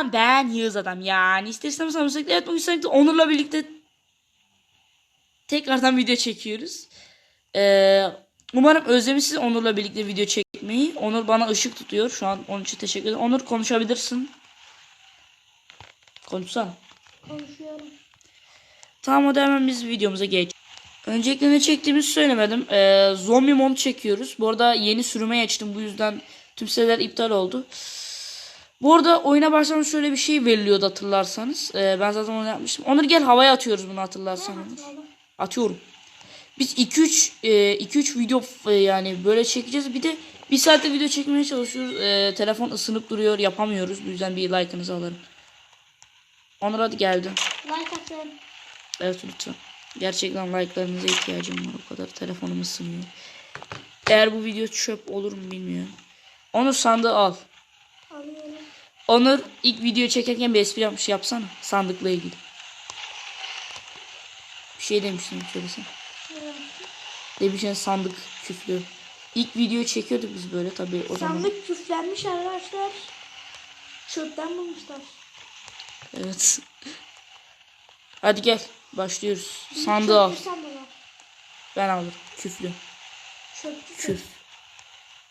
Selam ben Yağız Adam. Yani isterseniz sanırsak evet bugün sürekli Onur'la birlikte tekrardan video çekiyoruz. Ee, umarım özlemişsiniz Onur'la birlikte video çekmeyi. Onur bana ışık tutuyor. Şu an onun için teşekkür ederim. Onur konuşabilirsin. Konuşsana. Konuşuyorum. Tamam hadi hemen biz videomuza geç. Öncelikle ne çektiğimizi söylemedim. Ee, zombi mod çekiyoruz. Bu arada yeni sürüme açtım. Bu yüzden tüm siteler iptal oldu. Bu arada oyuna başlamadan şöyle bir şey veriliyordu hatırlarsanız. Ee, ben zaten onu yapmıştım. Onur gel havaya atıyoruz bunu hatırlarsan Onur. Atıyorum. Biz 2-3 e, 2-3 video e, yani böyle çekeceğiz. Bir de bir saatte video çekmeye çalışıyoruz. E, telefon ısınıp duruyor. Yapamıyoruz. Bu yüzden bir like'ınızı alırım. Onur hadi geldi. Like atın. Evet lütfen. Gerçekten like'larınıza ihtiyacım var. O kadar telefonum ısınıyor. Eğer bu video çöp olur mu bilmiyorum. Onur sandığı al. Onur ilk video çekerken bir espri yapmış yapsana. Sandıkla ilgili. Bir şey demiştin söylesene. Demiştin sandık küflü. İlk video çekiyorduk biz böyle tabii o zaman. Sandık küflenmiş arkadaşlar. Çöpten bulmuşlar. Evet. Hadi gel başlıyoruz. Sandığı al. Ben alırım. Küflü. Çöpçü Küf.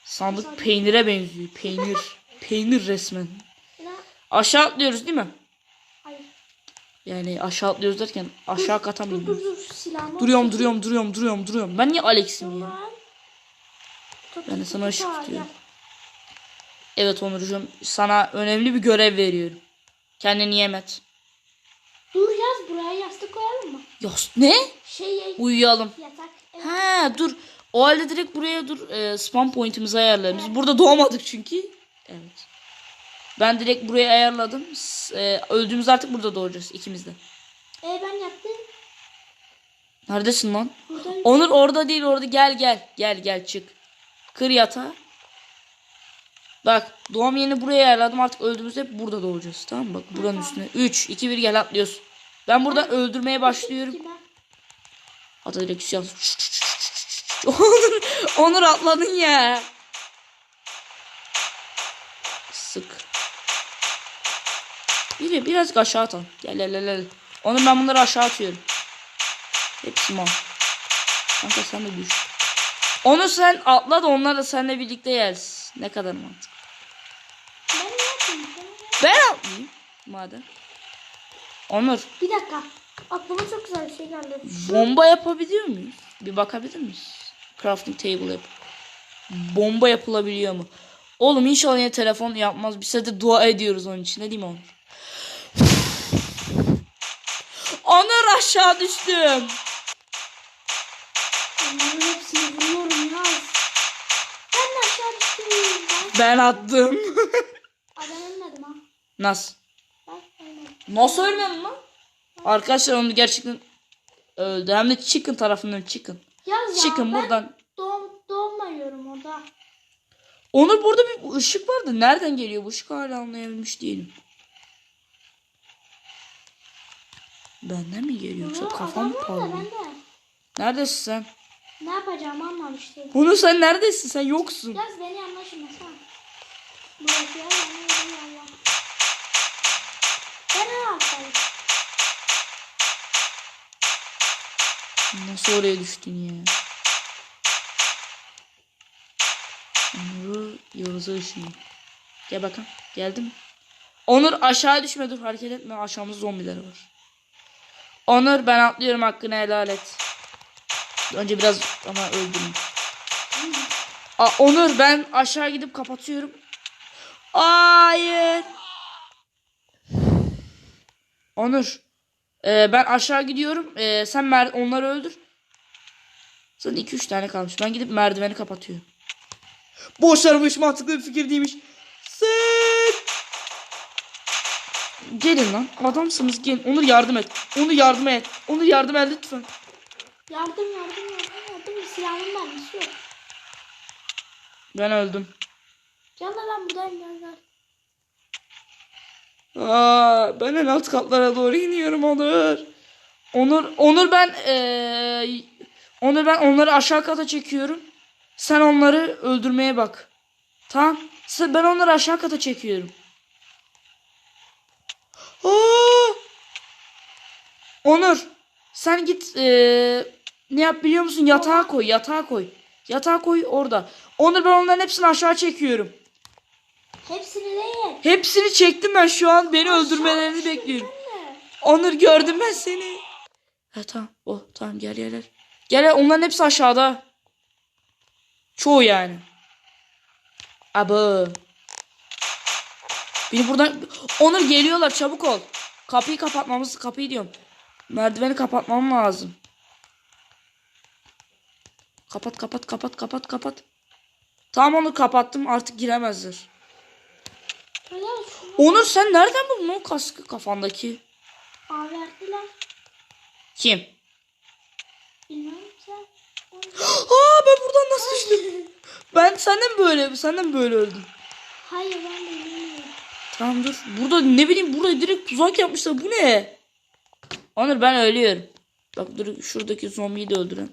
Sandık peynire benziyor. Peynir. Peynir resmen. Aşağı atlıyoruz değil mi? Hayır. Yani aşağı atlıyoruz derken aşağı kata mı Dur dur iniyoruz? dur silahımı Duruyorum duruyorum duruyorum duruyorum duruyorum. Ben niye Alex'im ya? Ben de sana ışık tut, tutuyorum. Evet Onurcuğum sana önemli bir görev veriyorum. Kendini yem et. Dur yaz buraya yastık koyalım mı? Yas ne? Şey Uyuyalım. yatak. Evet. Ha dur. O halde direkt buraya dur. E, spam point'imizi ayarlayalım. Biz burada doğmadık çünkü. Evet. Ben direkt buraya ayarladım. S- e, öldüğümüz artık burada doğacağız ikimiz de. E ben yattım. Neredesin lan? Buradayım. Onur orada değil orada gel gel. Gel gel çık. Kır yatağı. Bak doğum yerini buraya ayarladım artık öldüğümüzde hep burada doğacağız tamam mı? Bak buranın üstüne. 3, 2, 1 gel atlıyorsun. Ben buradan öldürmeye başlıyorum. Kime? Hatta direkt şey yaz. Onur, Onur atladın ya. Bir biraz aşağı at. Gel gel gel. gel. Onur ben bunları aşağı atıyorum. Hepsi mal. Kanka sen de düş. Onu sen atla da onlar da seninle birlikte gelsin. Ne kadar mantıklı. Ben ne yapayım? Ben atlayayım. Madem. Onur Bir dakika. Aklıma çok güzel bir şey geldi. bomba yapabiliyor muyuz? Bir bakabilir miyiz? Crafting table yap. Bomba yapılabiliyor mu? Oğlum inşallah yine telefon yapmaz. Biz de dua ediyoruz onun için. Ne diyeyim Onur? Onur aşağı düştüm. Onların hepsini vuruyorum yaz. Ben de aşağı düştüm. Ben, attım. Aa, ben ölmedim ha. Nasıl? Bak ölmedim. Nasıl ölmedin lan? Arkadaşlar onu gerçekten öldü. Hem de chicken tarafından chicken. Ya Chicken ben buradan. doğum, doğmuyorum orada. Onur burada bir ışık vardı. Nereden geliyor bu ışık hala anlayabilmiş değilim. Benden mi geliyor yoksa kafam parlıyor? Neredesin sen? Ne yapacağımı anlamıştım. Bunu sen neredesin? Sen yoksun. Yaz beni anlaşın mesela. Burası ya valla. Ben en alttayım. Nasıl oraya düştün ya? Onur'u Yavuz'a ışınıyor. Gel bakalım. Geldim. Onur aşağı düşme dur hareket etme. Aşağımızda zombiler var. Onur ben atlıyorum hakkını helal et. Önce biraz ama öldüm. Aa, Onur ben aşağı gidip kapatıyorum. Hayır. Onur. e, ben aşağı gidiyorum. E, sen mer onları öldür. Zaten 2-3 tane kalmış. Ben gidip merdiveni kapatıyorum. Boşarmış mantıklı bir fikir değilmiş. Sık. Gelin lan. Adamsınız gelin. Onur yardım et. Onur yardım et. Onur yardım et lütfen. Yardım yardım yardım yardım. Silahımın mermisi yok. Ben öldüm. Canla ben buradayım gel gel. Aa, ben en alt katlara doğru iniyorum Onur. Onur, Onur ben eee Onur ben onları aşağı kata çekiyorum. Sen onları öldürmeye bak. Tamam. Ben onları aşağı kata çekiyorum. Onur sen git eee, ne yap biliyor musun? Yatağa koy yatağa koy. Yatağa koy orada. Onur ben onların hepsini aşağı çekiyorum. Hepsini değil. Hepsini çektim ben şu an. Beni öldürmelerini bekliyorum. Onur gördüm ben seni. Ha tamam. Oh tamam gel gel gel. Gel gel onların hepsi aşağıda. Çoğu yani. Abo. Beni buradan... Onur geliyorlar çabuk ol. Kapıyı kapatmamız kapıyı diyorum. Merdiveni kapatmam lazım. Kapat kapat kapat kapat kapat. Tamam onu kapattım artık şunu. Onur sen nereden buldun o kaskı kafandaki? Aa verdiler. Kim? Bilmem sen. Aa ben buradan nasıl düştüm? Ben senden böyle senden böyle öldüm. Hayır ben de bilmiyorum. Tamam dur. Burada ne bileyim burada direkt tuzak yapmışlar. Bu ne? Onur ben ölüyorum. Bak dur şuradaki zombiyi de öldüren.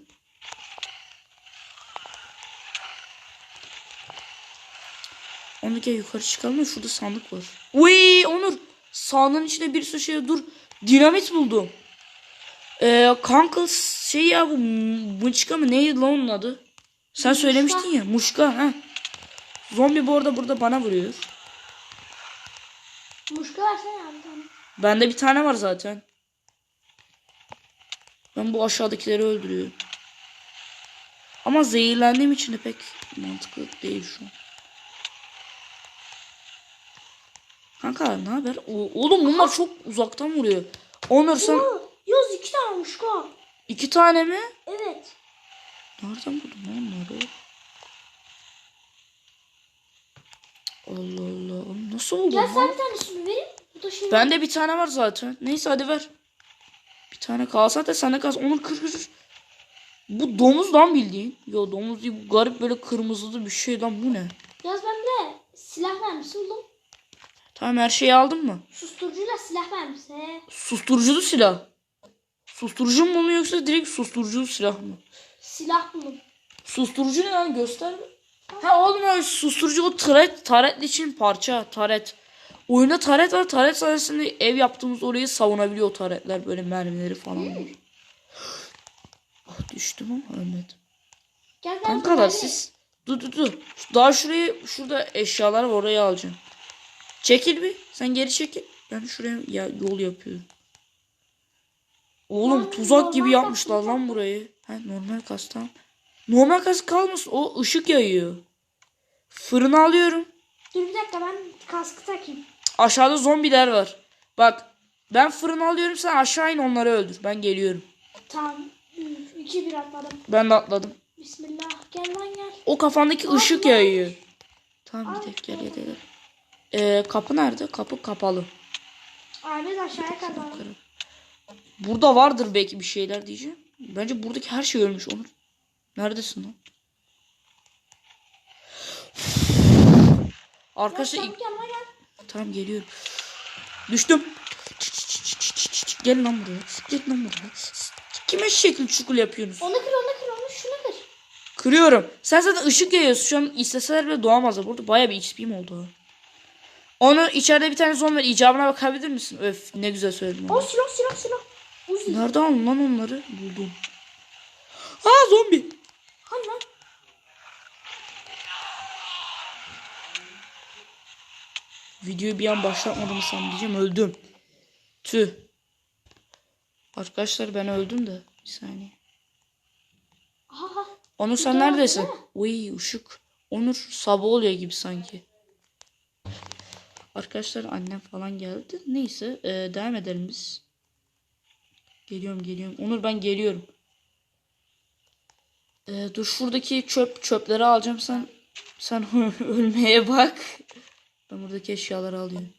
Onur gel yukarı çıkalım ya şurada sandık var. Uy Onur sandığın içinde bir sürü şey dur. Dinamit buldum. Ee, kanka şey ya bu mıçka mı neydi lan onun adı? Sen söylemiştin ya muşka ha. Zombi bu arada burada bana vuruyor. Muşka versene abi tane. Bende bir tane var zaten. Ben bu aşağıdakileri öldürüyorum. Ama zehirlendiğim için de pek mantıklı değil şu an. Kanka ne haber? O- Oğlum bunlar çok uzaktan vuruyor. Onur sen Yaz iki tane muşka. iki tane mi? Evet. Nereden buldun lan onları? Allah Allah. Nasıl oldu Gel lan? sen bir tanesini vereyim. Bu da şimdi. Bende bir tane var zaten. Neyse hadi ver. Tane kalsa da sende kalsın. Onur kır kır. Bu domuz lan bildiğin. Yo domuz değil. Bu garip böyle kırmızılı bir şey lan. Bu ne? Yaz ben de silah mermisi buldum. Tamam her şeyi aldın mı? Susturucuyla silah mermisi. He. Susturuculu silah. Susturucu mu mu yoksa direkt susturuculu silah mı? Silah buldum. Susturucu ne lan göster. Ha oğlum o susturucu o taret. Taret için parça. Taret. Oyunda taret var. Taret sayesinde ev yaptığımız orayı savunabiliyor taretler. Böyle mermileri falan var. Ah düştüm ama ölmedim. Gel gel. Kankalar siz. Dur dur dur. Daha şurayı şurada eşyalar var oraya alacağım. Çekil bir. Sen geri çekil. Ben şuraya ya, yol yapıyorum. Oğlum Lan, tuzak gibi yapmışlar lan burayı. Ha normal kas tamam. Normal kas kalmasın. O ışık yayıyor. Fırını alıyorum. Dur bir dakika ben kaskı takayım. Aşağıda zombiler var. Bak ben fırını alıyorum sen aşağı in onları öldür. Ben geliyorum. Tamam. 2 bir atladım. Ben de atladım. Bismillah. Gel lan gel. O kafandaki ışık Allah. yayıyor. Tamam bir dakika gel gel gel. Ee, kapı nerede? Kapı kapalı. Ahmet aşağıya kazandım. Burada vardır belki bir şeyler diyeceğim. Bence buradaki her şey ölmüş Onur. Neredesin lan? Arkadaşlar. Tamam geliyorum. Düştüm. Gelin lan buraya. Gelin lan buraya. Kime şekil çukul yapıyorsunuz? Onu kır onu kır onu şunu kır. Kırıyorum. Sen zaten ışık yayıyorsun. Şu an isteseler bile doğamazlar. Burada bayağı bir XP'm oldu. Onu içeride bir tane zombi var. İcabına bakabilir misin? Öf ne güzel söyledin. O silah silah silah. Uzi. Nerede aldın lan onları? Buldum. Aa zombi. Hani lan? Videoyu bir an başlatmadım diyeceğim öldüm. Tüh. Arkadaşlar ben öldüm de. Bir saniye. Aha. Onur sen neredesin? Uy ışık. Onur sabah oluyor gibi sanki. Arkadaşlar annem falan geldi. Neyse e, devam edelim biz. Geliyorum geliyorum. Onur ben geliyorum. E, dur şuradaki çöp çöpleri alacağım sen sen ölmeye bak. Ben buradaki eşyaları alıyorum.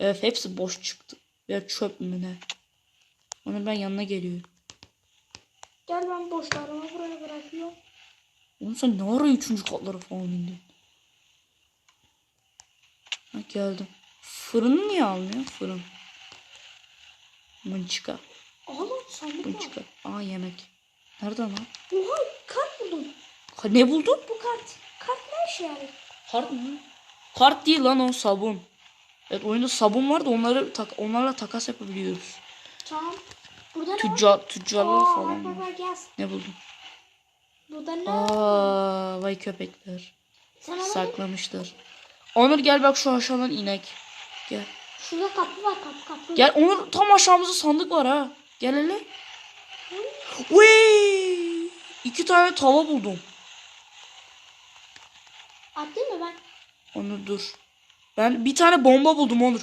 Evet hepsi boş çıktı. Ya çöp mü ne? Onur ben yanına geliyorum. Gel ben boşlarımı buraya bırakıyorum. Oğlum sen ne ara üçüncü katlara falan indin? Ha geldim. Fırını niye almıyor? Fırın. Mınçıka. Oğlum sandık var. Mınçıka. Aa yemek. Nerede lan? Oha kart buldum. Ha, ne buldun? Bu kart. Kart ne işe yarıyor? Kart mı? Kart değil lan o sabun. Evet oyunda sabun var da onları tak onlarla takas yapabiliyoruz. Tamam. Burada ne? Tüccar, tüccarlar Aa, falan bak. Ne buldun? Burada ne? Aa, vay köpekler. Sen Saklamışlar. Onur gel bak şu aşağıdan inek. Gel. şurada kapı var kapı kapı. Gel Onur tam aşağımızda sandık var ha. Gel hele. Uy! İki tane tava buldum. Atlayayım mı ben? Onur dur. Ben bir tane bomba buldum Onur.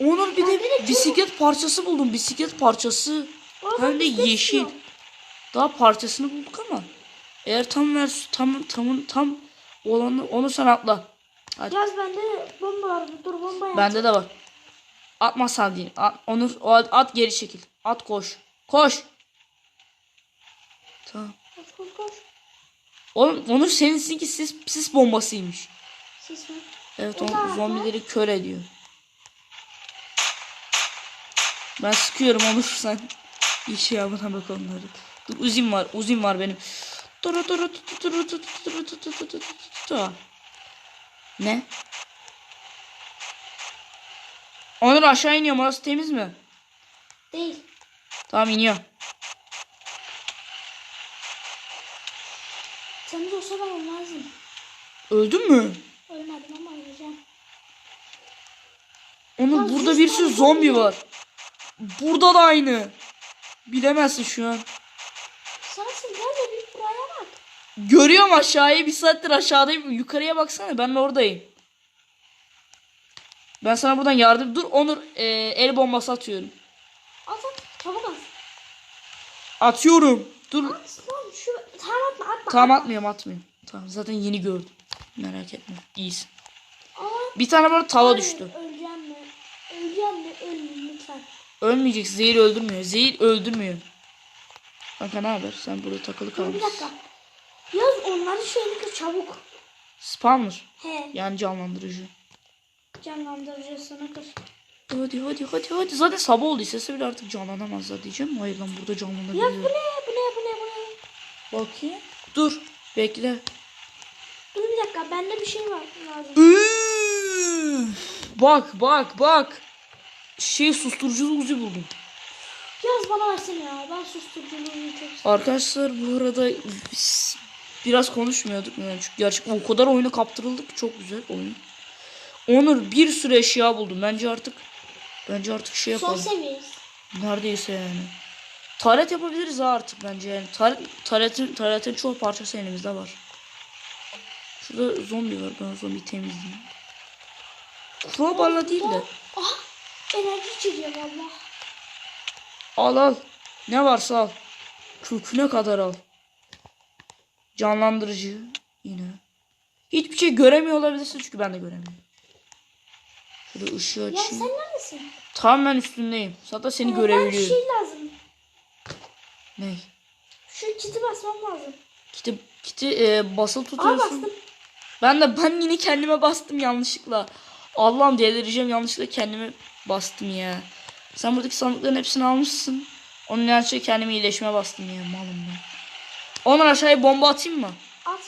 Onur bir de bisiklet parçası buldum. Bisiklet parçası. Hem de yeşil. Daha parçasını bulduk ama. Eğer tam ver tam tam tam olanı onu sen atla. Hadi. Yaz bende bomba var. Dur bomba yap. Bende de var. Atma değil. At, Onur at, at geri çekil. At koş. Koş. Tamam. Koş koş koş. Oğlum Onur seninki sis, sis bombasıymış. Ses mi? Evet O o da- zombileri kör ediyor. Ben sıkıyorum Onur sen. İşe yapına bak onları. Dur uzim var uzim var benim. Tu- tu- tu- tu- tu. Ne? Onur aşağı iniyorum orası temiz mi? Değil. Tamam iniyor. Temiz olsa da olmazdım. Öldün mü? Ölmedim ama öleceğim. Onur Ya burada bir sürü zombi. var. Burada da aynı. Bilemezsin şu an. Sensin gel de bir buraya bak. Görüyorum aşağıyı. Bir saattir aşağıdayım. Yukarıya baksana. Ben oradayım. Ben sana buradan yardım... Dur Onur. e, el bombası atıyorum. At at. Çabuk at. Atıyorum. Dur. At şu. Tamam atma atma. Tamam atmıyorum atmıyorum. Tamam zaten yeni gördüm. Merak etme. İyisin. Ama Bir tane bana tava Hayır, düştü. Öleceğim mi? Öleceğim mi? Ölmeyeyim lütfen. Ölmeyecek. Zehir öldürmüyor. Zehir öldürmüyor. Kanka ne haber? Sen burada takılı Dur bir kalmışsın. dakika. Yaz onların şeyini kır çabuk. Spawner. He. Yani canlandırıcı. Canlandırıcısını kır. Hadi hadi hadi hadi. Zaten sabah oldu. İstese bile artık canlanamazlar diyeceğim. Hayır lan burada Yaz bu canlanabiliyor. ne? Bu ne? Bu ne? Bu ne? Bakayım. Dur. Bekle. Dur bir dakika. Bende bir şey var. Lazım. Bak bak bak. Şey susturucu uzi buldum. Yaz bana versene ya. Ben susturuculuğunu çok istiyorum. Arkadaşlar bu arada biz biraz konuşmuyorduk. Yani çünkü gerçekten o kadar oyuna kaptırıldık. ki Çok güzel oyun. Onur bir sürü eşya buldum. Bence artık bence artık şey Son yapalım. seviyeyiz. Neredeyse yani. Taret yapabiliriz ha artık bence yani. Taret, taretin, taretin çoğu parçası elimizde var. Şurada zombi var. Ben o zombiyi temizleyeyim. Crowbar'la değil de. Aha. Enerji içeceğim valla. Al al. Ne varsa al. Köküne kadar al. Canlandırıcı. Yine. Hiçbir şey göremiyor olabilirsin çünkü ben de göremiyorum. Şöyle ışığı Ya açayım. sen neredesin? Tam ben üstündeyim. Zaten seni Ee, Ben görebiliyorum. şey lazım. Ne? Şu kiti basmam lazım. Kiti, kiti e, basılı Aa tutuyorsun. bastım. Ben de ben yine kendime bastım yanlışlıkla. Allah'ım delireceğim yanlışlıkla kendime bastım ya. Sen buradaki sandıkların hepsini almışsın. Onun yanlışlıkla kendime iyileşmeye bastım ya malum ben. Onur aşağıya bomba atayım mı? At.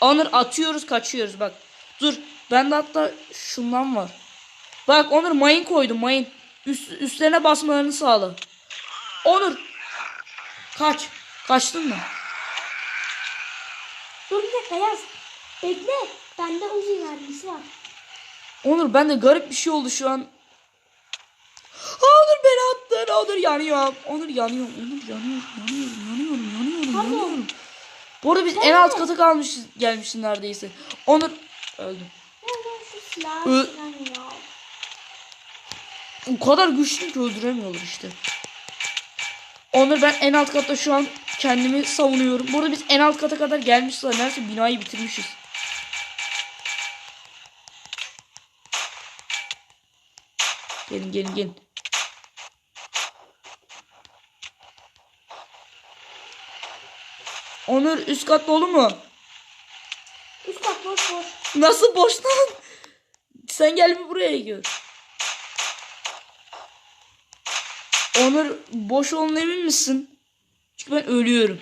Onur atıyoruz kaçıyoruz bak. Dur bende hatta şundan var. Bak Onur mayın koydum mayın. Üst, üstlerine basmalarını sağla. Onur. Kaç. Kaçtın mı? Dur bir dakika yaz. Bekle. Bende Uzi mermisi var. Onur bende garip bir şey oldu şu an. Onur beni attın. Onur yanıyor. Onur yanıyor. Onur yanıyor. Yanıyorum. Yanıyorum. Yanıyorum. Tamam. Yanıyorum. Bu arada biz en alt kata kalmışız gelmişiz neredeyse. Onur öldüm. Ben Ö-. O kadar güçlü ki öldüremiyorlar işte. Onur ben en alt katta şu an kendimi savunuyorum. Bu arada biz en alt kata kadar gelmişiz. Neredeyse binayı bitirmişiz. Gelin gelin gelin. Onur üst kat dolu mu? Üst kat boş boş. Nasıl boş lan? Sen gel bir buraya gör. Onur boş olduğuna emin misin? Çünkü ben ölüyorum.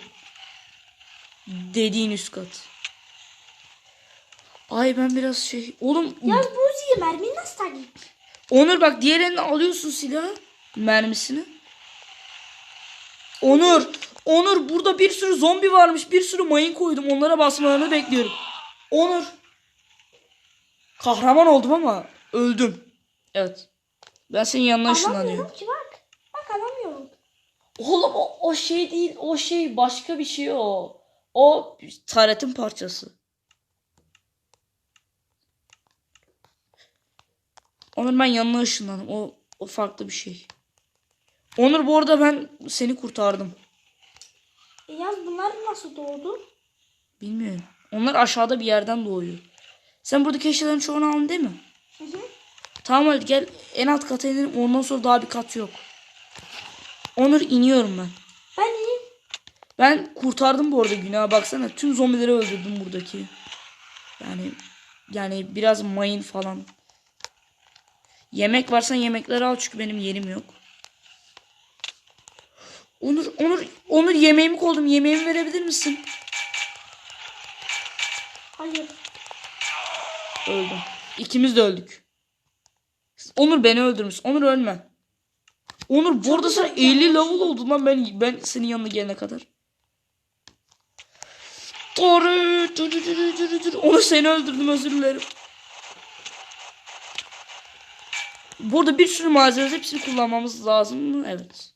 Dediğin üst kat. Ay ben biraz şey... Oğlum Yaz bu mermiyi nasıl takayım? Onur bak diğer eline alıyorsun silahı. Mermisini. Onur. Onur burada bir sürü zombi varmış. Bir sürü mayın koydum. Onlara basmalarını bekliyorum. Onur. Kahraman oldum ama öldüm. Evet. Ben senin yanına ışınlanıyorum. Ki bak. Bak alamıyorum. Oğlum o, o şey değil. O şey başka bir şey o. O taretin parçası. Onur ben yanına ışınlandım. O, o farklı bir şey. Onur bu arada ben seni kurtardım. E yaz bunlar nasıl doğdu? Bilmiyorum. Onlar aşağıda bir yerden doğuyor. Sen buradaki eşyaların çoğunu aldın değil mi? Hı hı. Tamam hadi gel en alt kata inelim. Ondan sonra daha bir kat yok. Onur iniyorum ben. Ben iyiyim. Ben kurtardım bu arada günah baksana. Tüm zombileri öldürdüm buradaki. Yani yani biraz mayın falan. Yemek varsa yemekleri al çünkü benim yerim yok. Onur Onur Onur yemeğimi koydum. Yemeğimi verebilir misin? Hayır. Öldüm. İkimiz de öldük. Onur beni öldürmüş. Onur ölme. Onur bu arada sen 50 level oldun lan ben ben senin yanına gelene kadar. Doğru. Dur, dur, dur, dur, dur. Onur seni öldürdüm özür dilerim. Burada bir sürü malzeme hepsini kullanmamız lazım? Evet.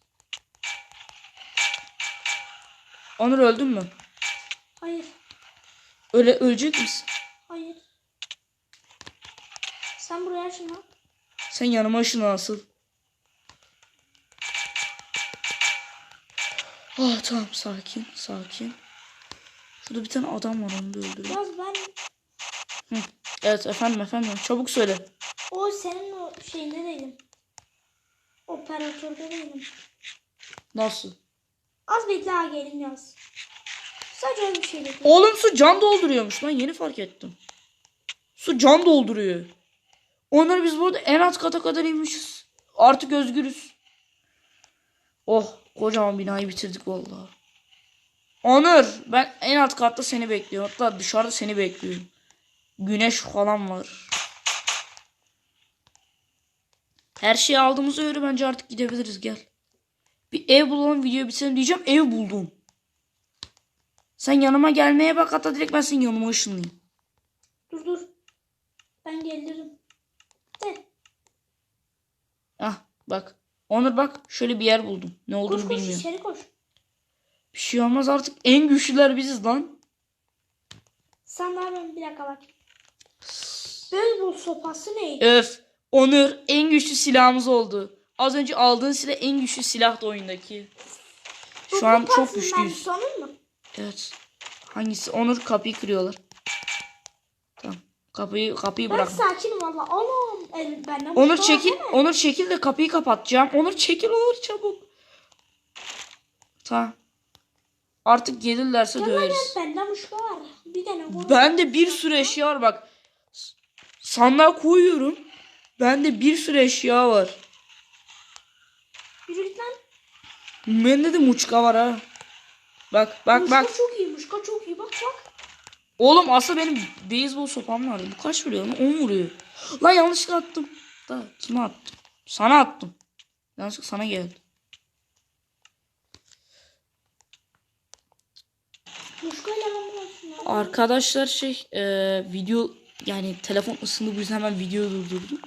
Onur öldün mü? Hayır. Öyle ölecek misin? Hayır. Sen buraya şunu. Sen yanıma ışın asıl. Ah tamam sakin sakin. Şurada bir tane adam var onu da öldürün. Yaz ben Hı. Evet efendim efendim çabuk söyle. o senin şeyinde değilim. Operatörde değilim. Nasıl? Az bekle ha gelin yaz. Sadece öyle bir şey bekle. Oğlum su can dolduruyormuş lan yeni fark ettim. Su can dolduruyor. Onları biz burada en alt kata kadar inmişiz. Artık özgürüz. Oh kocaman binayı bitirdik vallahi. Onur ben en alt katta seni bekliyorum. Hatta dışarıda seni bekliyorum. Güneş falan var. Her şeyi aldığımıza göre bence artık gidebiliriz gel. Bir ev bulalım video bitirelim diyeceğim ev buldum. Sen yanıma gelmeye bak hatta direkt ben senin yanıma ışınlayayım. Dur dur. Ben gelirim. De. Ah bak. Onur bak şöyle bir yer buldum. Ne Koş olduğunu koş bilmiyorum. içeri koş. Bir şey olmaz artık en güçlüler biziz lan. Sen daha ben bir dakika bak. Beyzbol sopası neydi? Öf. Onur en güçlü silahımız oldu. Az önce aldığın silah en güçlü silah da oyundaki. Şu an çok Ben güçlüyüz. mı? Evet. Hangisi? Onur kapıyı kırıyorlar. Tamam. Kapıyı kapıyı Ben bırak. sakinim valla. Anam. El, benden Onur var çekil. değil mi? Onur çekil de kapıyı kapatacağım. Onur çekil Onur çabuk. Tamam. Artık gelirlerse Gel lan döveriz. gel benden başka var. Bir tane vur. Bende bir sürü eşya var bak. Sandığa koyuyorum. Bende bir sürü eşya var. Yürü git lan. Bende de muçka var ha. Bak bak Muşka bak. çok iyi. Muşka çok iyi. Bak bak. Oğlum aslında benim beyzbol sopam vardı. Bu kaç vuruyor lan? 10 vuruyor. Lan yanlışlıkla attım. Da kime attım? Sana attım. Yanlışlıkla sana geldi. Ben. Arkadaşlar şey e, video yani telefon ısındı bu yüzden hemen video durdurdum.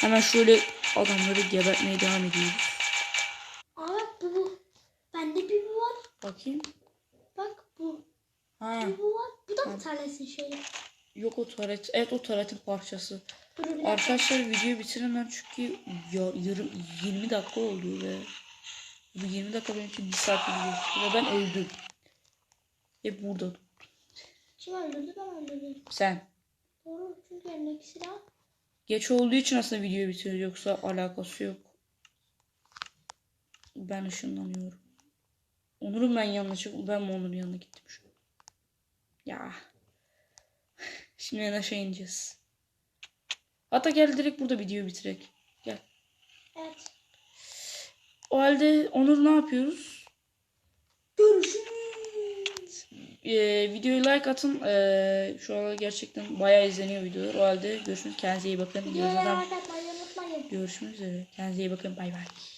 Hemen şöyle adamları gebertmeye devam ediyoruz. Aa bu bu. Bende bir bu var. Bakayım. Bak bu. Ha. Bir bu var. Bu da bir tanesin şeyi. Yok o tuvalet. Evet o tuvaletin parçası. Dur. Arkadaşlar videoyu bitirin ben çünkü ya, yarım 20 dakika oldu ve bu 20 dakika benim için bir saat gibi geçti ve ben öldüm. Hep burada. Kim öldürdü ben öldürdüm. Sen. Doğru çünkü elimdeki silah. Geç olduğu için aslında videoyu bitiriyoruz yoksa alakası yok. Ben ışınlanıyorum. Onur'un ben yanına çık. Ben mi Onur'un yanına gittim şu an? Ya. Şimdi en aşağı ineceğiz. Hatta gel direkt burada videoyu bitirek. Gel. Evet. O halde Onur ne yapıyoruz? Görüşürüz. Ee, videoyu like atın. Ee, şu an gerçekten bayağı izleniyor videolar. O halde görüşürüz. Kendinize iyi bakın. Unutmayın. Görüşmek üzere. Kendinize iyi bakın. Bay bay.